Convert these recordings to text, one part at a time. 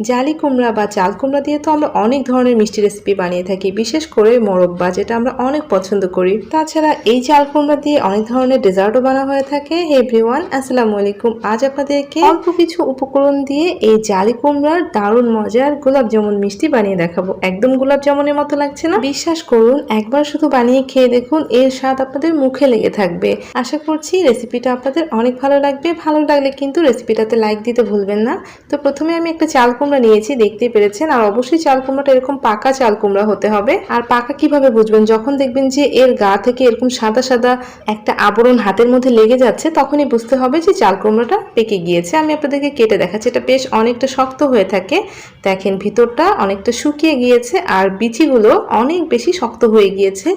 জালি কুমড়া বা চাল কুমড়া দিয়ে তো আমরা অনেক ধরনের মিষ্টি রেসিপি বানিয়ে থাকি, বিশেষ করে মোরব্বা, যেটা আমরা অনেক পছন্দ করি। তাছাড়া এই চাল কুমড়া দিয়ে অনেক ধরনের ডেজার্টও বানা হয়ে থাকে। এভরিওয়ান আসসালামু আলাইকুম। আজ আপনাদেরকে অল্প কিছু উপকরণ দিয়ে এই জালি কুমড়ার দারুণ মজার গোলাপ জামুন মিষ্টি বানিয়ে দেখাবো। একদম গোলাপ জামুনের মতো লাগছে না? বিশ্বাস করুন, একবার শুধু বানিয়ে খেয়ে দেখুন, এর স্বাদ আপনাদের মুখে লেগে থাকবে। আশা করছি রেসিপিটা আপনাদের অনেক ভালো লাগবে। ভালো লাগলে কিন্তু রেসিপিটাতে লাইক দিতে ভুলবেন না। তো প্রথমে আমি একটা চাল কুমড়া নিয়েছি, দেখতেই পেরেছেন। আর অবশ্যই চাল কুমড়াটা এরকম পাকা চাল কুমড়া হতে হবে। আর পাকা কীভাবে বুঝবেন? যখন দেখবেন যে এর গা থেকে এরকম সাদা সাদা একটা আবরণ হাতের মধ্যে লেগে যাচ্ছে, তখনই বুঝতে হবে যে চাল কুমড়াটা পেকে গিয়েছে। আমি আপনাদেরকে কেটে দেখাচ্ছি। এটা বেশ অনেকটা শক্ত হয়ে থাকে। দেখেন, ভিতরটা অনেকটা শুকিয়ে গিয়েছে আর বিচিগুলো অনেক বেশি শক্ত হয়ে গিয়েছে।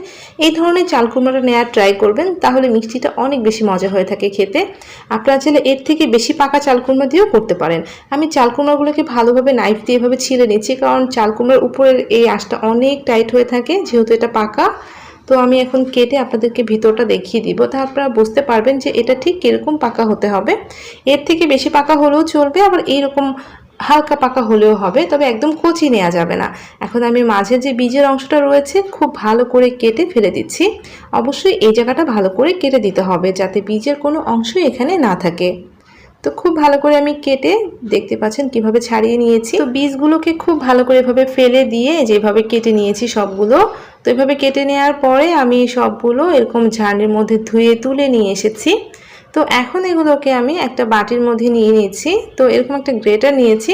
এই ধরনের চাল কুমড়াটা নেওয়ার ট্রাই করবেন, তাহলে মিষ্টিটা অনেক বেশি মজা হয়ে থাকে খেতে। আপনারা চাইলে এর থেকে বেশি পাকা চাল কুমড়া দিয়েও করতে পারেন। আমি চাল কুমড়াগুলোকে ভালোভাবে নাইফ দিয়ে এভাবে ছিলে নিচ্ছি, কারণ চাল কুমড়ার উপরের এই আঁশটা অনেক টাইট হয়ে থাকে, যেহেতু এটা পাকা। তো আমি এখন কেটে আপনাদেরকে ভিতরটা দেখিয়ে দিব, তা আপনারা বুঝতে পারবেন যে এটা ঠিক কীরকম পাকা হতে হবে। এর থেকে বেশি পাকা হলেও চলবে, আবার এইরকম হালকা পাকা হলেও হবে, তবে একদম কচি নেওয়া যাবে না। এখন আমি মাঝে যে বীজের অংশটা রয়েছে, খুব ভালো করে কেটে ফেলে দিচ্ছি। অবশ্যই এই জায়গাটা ভালো করে কেটে দিতে হবে, যাতে বীজের কোনো অংশই এখানে না থাকে। তো খুব ভালো করে আমি কেটে দেখতে পাচ্ছেন কীভাবে ছাড়িয়ে নিয়েছি। তো বীজগুলোকে খুব ভালো করে এভাবে ফেলে দিয়ে যেভাবে কেটে নিয়েছি সবগুলো, তো এভাবে কেটে নেওয়ার পরে আমি সবগুলো এরকম ঝাড়ের মধ্যে ধুয়ে তুলে নিয়ে এসেছি। তো এখন এগুলোকে আমি একটা বাটির মধ্যে নিয়ে নিয়েছি। তো এরকম একটা গ্রেটার নিয়েছি।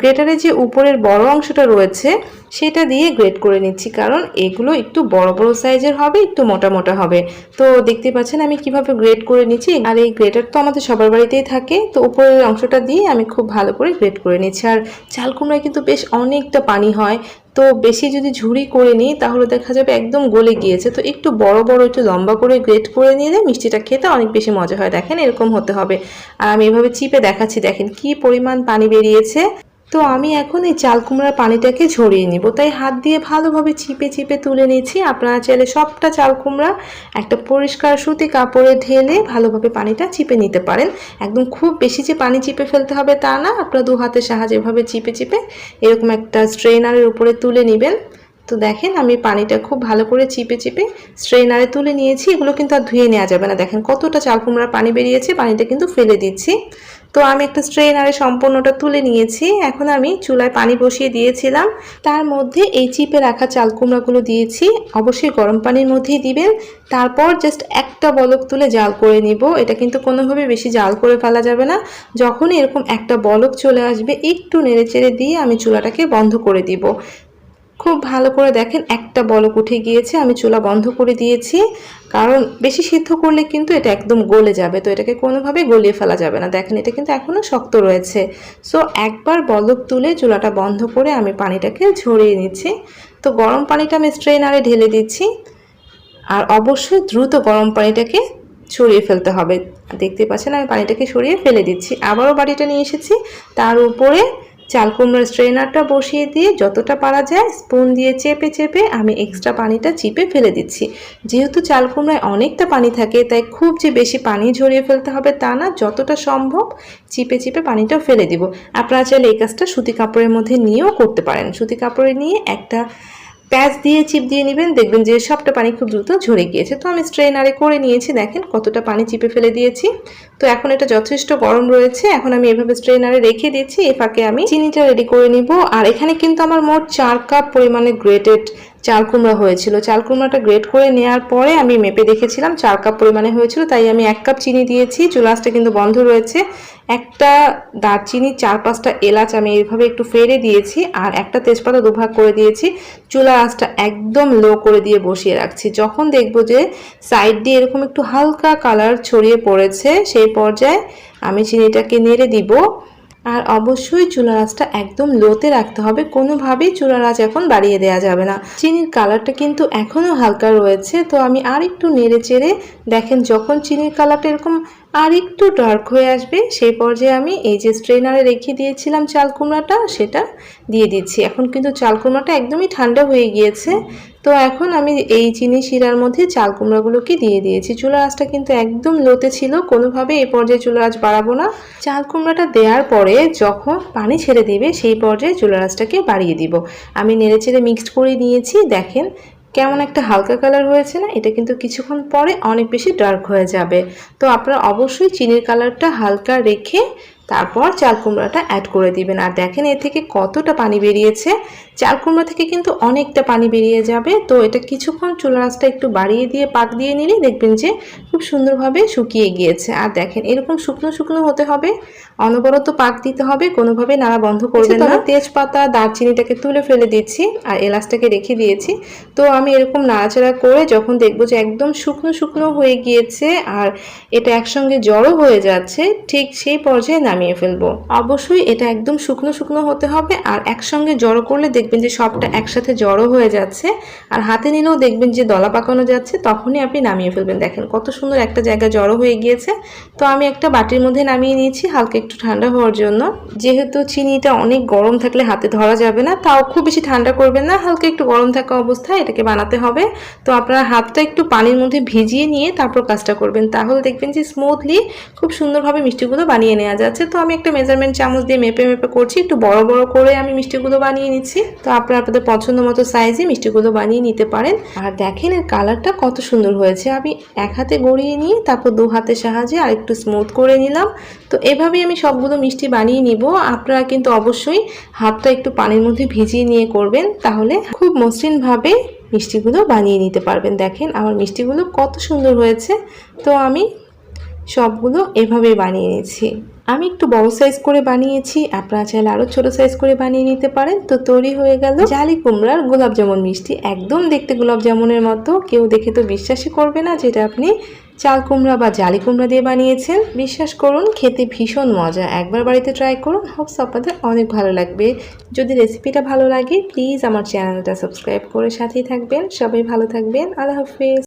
গ্রেটারে যে উপরের বড় অংশটা রয়েছে, সেটা দিয়ে গ্রেট করে নিচ্ছি। কারণ এগুলো একটু বড় বড় সাইজের হবে, একটু মোটা মোটা হবে। তো দেখতে পাচ্ছেন আমি কীভাবে গ্রেট করে নিচ্ছি। আর এই গ্রেটার তো আমাদের সবার বাড়িতেই থাকে। তো উপরের অংশটা দিয়ে আমি খুব ভালো করে গ্রেট করে নিচ্ছি। আর চাল কুমড়ায় কিন্তু বেশ অনেকটা পানি হয়। তো বেশি যদি ঝুড়ি করে নিই, তাহলে দেখা যাবে একদম গলে গিয়েছে। তো একটু বড় বড়, একটু লম্বা করে গ্রেট করে নিলে মিষ্টিটা খেতে অনেক বেশি মজা হয়। দেখেন এরকম হতে হবে। আর আমি এভাবে চিপে দেখাচ্ছি। দেখেন কি পরিমাণ পানি বেরিয়েছে। তো আমি এখন এই চাল কুমড়ার পানিটাকে ঝরিয়ে নিব। তাই হাত দিয়ে ভালোভাবে চিপে চিপে তুলে নিচ্ছি আপনারা চাইলে সবটা চাল কুমড়া, একটা পরিষ্কার সুতি কাপড়ে ঢেলে ভালোভাবে পানিটা চিপে নিতে পারেন। একদম খুব বেশি যে পানি চিপে ফেলতে হবে তা না, আপনারা দু হাতের সাহায্যে এভাবে চিপে চিপে এরকম একটা স্ট্রেনারের উপরে তুলে নেবেন। তো দেখেন আমি পানিটা খুব ভালো করে চিপে চিপে স্ট্রেনারে তুলে নিয়েছি। এগুলো কিন্তু আর ধুয়ে নেওয়া যাবে না। দেখেন কতটা চাল কুমড়ার পানি বেরিয়েছে, পানিটা কিন্তু ফেলে দিচ্ছি। তো আমি একটা স্ট্রেনারে সম্পূর্ণটা তুলে নিয়েছি। এখন আমি চুলায় পানি বসিয়ে দিয়েছিলাম। তার মধ্যে এই চিপে রাখা চাল কুমড়াগুলো দিয়েছি। অবশ্যই গরম পানির মধ্যেই দিবেন। তারপর জাস্ট একটা বলক তুলে জাল করে নিব। এটা কিন্তু কোনোভাবে বেশি জাল করে ফেলা যাবে না। যখনই এরকম একটা বলক চলে আসবে, একটু নেড়ে চেড়ে দিয়ে আমি চুলাটাকে বন্ধ করে দিব। খুব ভালো করে দেখেন, একটা বলক উঠে গিয়েছে, আমি চুলা বন্ধ করে দিয়েছি। কারণ বেশি সিদ্ধ করলে কিন্তু এটা একদম গলে যাবে, তো এটাকে কোনোভাবে গলিয়ে ফেলা যাবে না। দেখেন, এটা কিন্তু এখনও শক্ত রয়েছে। সো একবার বলক তুলে চুলাটা বন্ধ করে আমি পানিটাকে ঝরিয়ে নিচ্ছি। তো গরম পানিটা আমি স্ট্রেনারে ঢেলে দিচ্ছি। আর অবশ্যই দ্রুত গরম পানিটাকে ছড়িয়ে ফেলতে হবে। দেখতে পাচ্ছেন, আমি পানিটাকে সরিয়ে ফেলে দিচ্ছি। আবারও বাড়িটা নিয়ে এসেছি। তার উপরে চাল কুমড়োর স্ট্রেনারটা বসিয়ে দিয়ে যতটা পারা যায় স্পুন দিয়ে চেপে চেপে আমি এক্সট্রা পানিটা চিপে ফেলে দিচ্ছি। যেহেতু চাল কুমড়ায় অনেকটা পানি থাকে, তাই খুব যে বেশি পানি ঝরিয়ে ফেলতে হবে তা না, যতটা সম্ভব চিপে চিপে পানিটা ফেলে দিব। আপনারা চাইলে এই কাজটা সুতি কাপড়ের মধ্যে নিয়েও করতে পারেন। সুতি কাপড়ে নিয়ে একটা প্যাচ দিয়ে চিপ দিয়ে নেবেন, দেখবেন যে সবটা পানি খুব দ্রুত ঝরে গিয়েছে। তো আমি স্ট্রেনারে করে নিয়েছি, দেখেন কতটা পানি চিপে ফেলে দিয়েছি। তো এখন এটা যথেষ্ট গরম রয়েছে, এখন আমি এভাবে স্ট্রেনারে রেখে দিয়েছি এ ফাঁকে আমি চিনিটা রেডি করে নিব। আর এখানে কিন্তু আমার মোট চার কাপ পরিমাণে গ্রেটেড চাল কুমড়া হয়েছিল। চাল কুমড়াটা গ্রেট করে নেওয়ার পরে আমি মেপে দেখেছিলাম, চার কাপ পরিমাণে হয়েছিল, তাই আমি এক কাপ চিনি দিয়েছি। চুলাসটা কিন্তু বন্ধ রয়েছে। একটা দারচিনি চার পাঁচটা এলাচ আমি এইভাবে একটু ফেরে দিয়েছি আর একটা তেজপাতা দুভাগ করে দিয়েছি। চুলা আঁচটা একদম লো করে দিয়ে বসিয়ে রাখছি। যখন দেখব যে সাইড দিয়ে এরকম একটু হালকা কালার ছড়িয়ে পড়েছে, সেই পর্যায়ে আমি চিনিটাকে নেড়ে দিব। আর অবশ্যই আঁচটা একদম লোতে রাখতে হবে। কোনোভাবেই চুলার আঁচ এখন বাড়িয়ে দেওয়া যাবে না। চিনির কালারটা কিন্তু এখনও হালকা রয়েছে। তো আমি আর একটু নেড়ে চেড়ে দেখেন, যখন চিনির কালারটা এরকম আর একটু ডার্ক হয়ে আসবে, সেই পর্যায়ে আমি এই যে স্ট্রেনারে রেখে দিয়েছিলাম চাল কুমড়াটা, সেটা দিয়ে দিচ্ছি। এখন কিন্তু চাল কুমড়াটা একদমই ঠান্ডা হয়ে গিয়েছে। তো এখন আমি এই চিনি শিরার মধ্যে চাল কুমড়াগুলোকে দিয়ে দিয়েছি। চুলা আঁচটা কিন্তু একদম লোতে ছিল, কোনোভাবে এই পর্যায়ে চুলা আঁচ বাড়াবো না। চাল কুমড়াটা দেওয়ার পরে যখন পানি ছেড়ে দিবে, সেই পর্যায়ে চুলা আঁচটাকে বাড়িয়ে দিব। আমি নেড়ে চেড়ে মিক্সড করে নিয়েছি, দেখেন কেমন একটা হালকা কালার হয়েছে না? এটা কিন্তু কিছুক্ষণ পরে অনেক বেশি ডার্ক হয়ে যাবে। তো আপনারা অবশ্যই চিনির কালারটা হালকা রেখে তারপর চাল কুমড়াটা অ্যাড করে দিবেন। আর দেখেন এ থেকে কতটা পানি বেরিয়েছে? চাল কুমড়া থেকে কিন্তু অনেকটা পানি বেরিয়ে যাবে। তো এটা কিছুক্ষণ চুলা আঁচটা একটু বাড়িয়ে দিয়ে পাক দিয়ে নিলে দেখবেন যে খুব সুন্দরভাবে শুকিয়ে গিয়েছে। আর দেখেন এরকম শুকনো শুকনো হতে হবে। অনবরত পাক দিতে হবে কোনোভাবে নাড়া বন্ধ করবেন না। তেজপাতা দারচিনিটাকে তুলে ফেলে দিচ্ছি আর এলাচটাকে রেখে দিয়েছি। তো আমি এরকম নাড়াচাড়া করে যখন দেখব যে একদম শুকনো শুকনো হয়ে গিয়েছে আর এটা একসঙ্গে জড়ো হয়ে যাচ্ছে ঠিক সেই পর্যায়ে নামিয়ে ফেলব। অবশ্যই এটা একদম শুকনো শুকনো হতে হবে আর একসঙ্গে জড়ো করলে দেখবেন যে সবটা একসাথে জড়ো হয়ে যাচ্ছে আর হাতে নিলেও দেখবেন যে দলা পাকানো যাচ্ছে তখনই আপনি নামিয়ে ফেলবেন। দেখেন কত সুন্দর একটা জায়গা জড়ো হয়ে গিয়েছে। তো আমি একটা বাটির মধ্যে নামিয়ে নিয়েছি হালকা একটু ঠান্ডা হওয়ার জন্য। যেহেতু চিনিটা অনেক গরম থাকলে হাতে ধরা যাবে না, তাও খুব বেশি ঠান্ডা করবেন না। হালকা একটু গরম থাকা অবস্থায় এটাকে বানাতে হবে। তো আপনার হাতটা একটু পানির মধ্যে ভিজিয়ে নিয়ে তারপর কাজটা করবেন। তাহলে দেখবেন যে স্মুথলি খুব সুন্দরভাবে মিষ্টিগুলো বানিয়ে নেওয়া যাচ্ছে। তো আমি একটা মেজারমেন্ট চামচ দিয়ে মেপে মেপে করছি। একটু বড় বড় করে আমি মিষ্টিগুলো বানিয়ে নিচ্ছি। তো আপনারা আপনাদের পছন্দ মতো সাইজে মিষ্টিগুলো বানিয়ে নিতে পারেন। আর দেখেন এর কালারটা কত সুন্দর হয়েছে। আমি এক হাতে গড়িয়ে নিয়ে তারপর দু হাতের সাহায্যে আর একটু স্মুথ করে নিলাম। তো এভাবেই আমি সবগুলো মিষ্টি বানিয়ে নিব। আপনারা কিন্তু অবশ্যই হাতটা একটু পানির মধ্যে ভিজিয়ে নিয়ে করবেন। তাহলে খুব মসৃণভাবে মিষ্টিগুলো বানিয়ে নিতে পারবেন। দেখেন আমার মিষ্টিগুলো কত সুন্দর হয়েছে। তো আমি সবগুলো এভাবেই বানিয়ে নিয়েছি আমি একটু বড় সাইজ করে বানিয়েছি। আপনারা চাইলে আরও ছোট সাইজ করে বানিয়ে নিতে পারেন। তো তৈরি হয়ে গেল। জালি কুমড়ার গোলাপ জামুন মিষ্টি। একদম দেখতে গোলাপ জামুনের মতো। কেউ দেখে তো বিশ্বাসই করবে না যেটা আপনি চাল কুমড়া বা জালি কুমড়া দিয়ে বানিয়েছেন। বিশ্বাস করুন, খেতে ভীষণ মজা। একবার বাড়িতে ট্রাই করুন। হোপস আপনাদের অনেক ভালো লাগবে। যদি রেসিপিটা ভালো লাগে প্লিজ আমার চ্যানেলটা সাবস্ক্রাইব করে সাথেই থাকবেন। সবাই ভালো থাকবেন। আল্লাহ হাফিজ।